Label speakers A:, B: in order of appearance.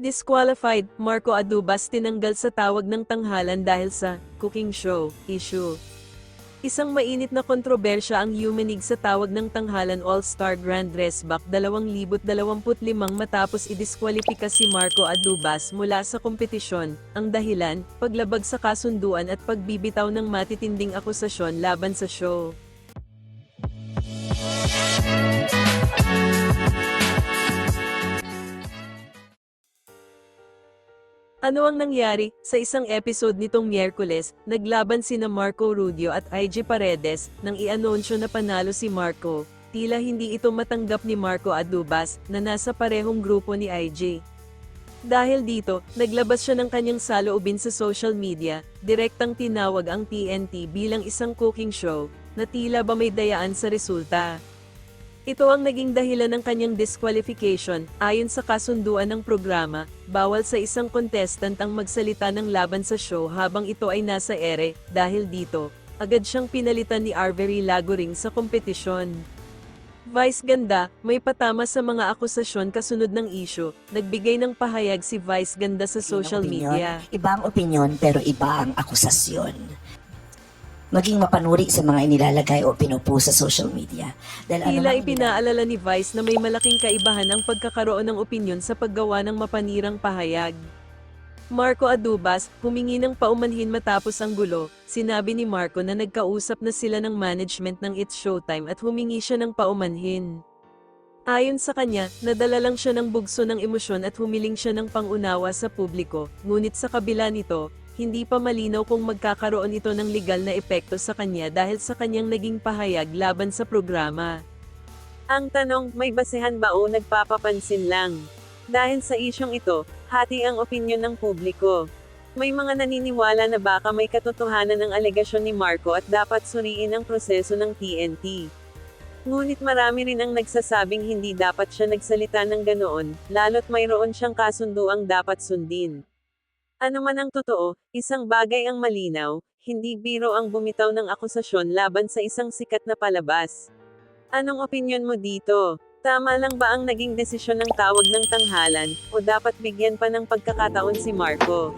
A: Disqualified, Marco Adubas tinanggal sa tawag ng tanghalan dahil sa cooking show issue. Isang mainit na kontrobersya ang yumanig sa tawag ng tanghalan All-Star Grand Dress Back 2025 matapos idiskwalipika si Marco Adubas mula sa kompetisyon. Ang dahilan, paglabag sa kasunduan at pagbibitaw ng matitinding akusasyon laban sa show. Ano ang nangyari? Sa isang episode nitong Miyerkules, naglaban sina Marco Rubio at IG Paredes nang i-anunsyo na panalo si Marco. Tila hindi ito matanggap ni Marco Adubas na nasa parehong grupo ni IG. Dahil dito, naglabas siya ng kanyang saloobin sa social media, direktang tinawag ang TNT bilang isang cooking show, na tila ba may dayaan sa resulta. Ito ang naging dahilan ng kanyang disqualification, ayon sa kasunduan ng programa, bawal sa isang contestant ang magsalita ng laban sa show habang ito ay nasa ere, dahil dito, agad siyang pinalitan ni Arbery Lagoring sa kompetisyon. Vice Ganda, may patama sa mga akusasyon kasunod ng issue, nagbigay ng pahayag si Vice Ganda sa social
B: opinyon.
A: media.
B: Iba ang opinyon pero iba ang akusasyon. Maging mapanuri sa mga inilalagay o pinupo sa social media. Dahil ano
A: Tila
B: ang
A: ipinaalala ni Vice na may malaking kaibahan ang pagkakaroon ng opinyon sa paggawa ng mapanirang pahayag. Marco Adubas, humingi ng paumanhin matapos ang gulo, sinabi ni Marco na nagkausap na sila ng management ng It's Showtime at humingi siya ng paumanhin. Ayon sa kanya, nadala lang siya ng bugso ng emosyon at humiling siya ng pangunawa sa publiko, ngunit sa kabila nito, hindi pa malinaw kung magkakaroon ito ng legal na epekto sa kanya dahil sa kanyang naging pahayag laban sa programa. Ang tanong, may basehan ba o nagpapapansin lang? Dahil sa isyong ito, hati ang opinyon ng publiko. May mga naniniwala na baka may katotohanan ng alegasyon ni Marco at dapat suriin ang proseso ng TNT. Ngunit marami rin ang nagsasabing hindi dapat siya nagsalita ng ganoon, lalo't mayroon siyang kasunduang dapat sundin. Ano man ang totoo, isang bagay ang malinaw, hindi biro ang bumitaw ng akusasyon laban sa isang sikat na palabas. Anong opinyon mo dito? Tama lang ba ang naging desisyon ng tawag ng tanghalan, o dapat bigyan pa ng pagkakataon si Marco?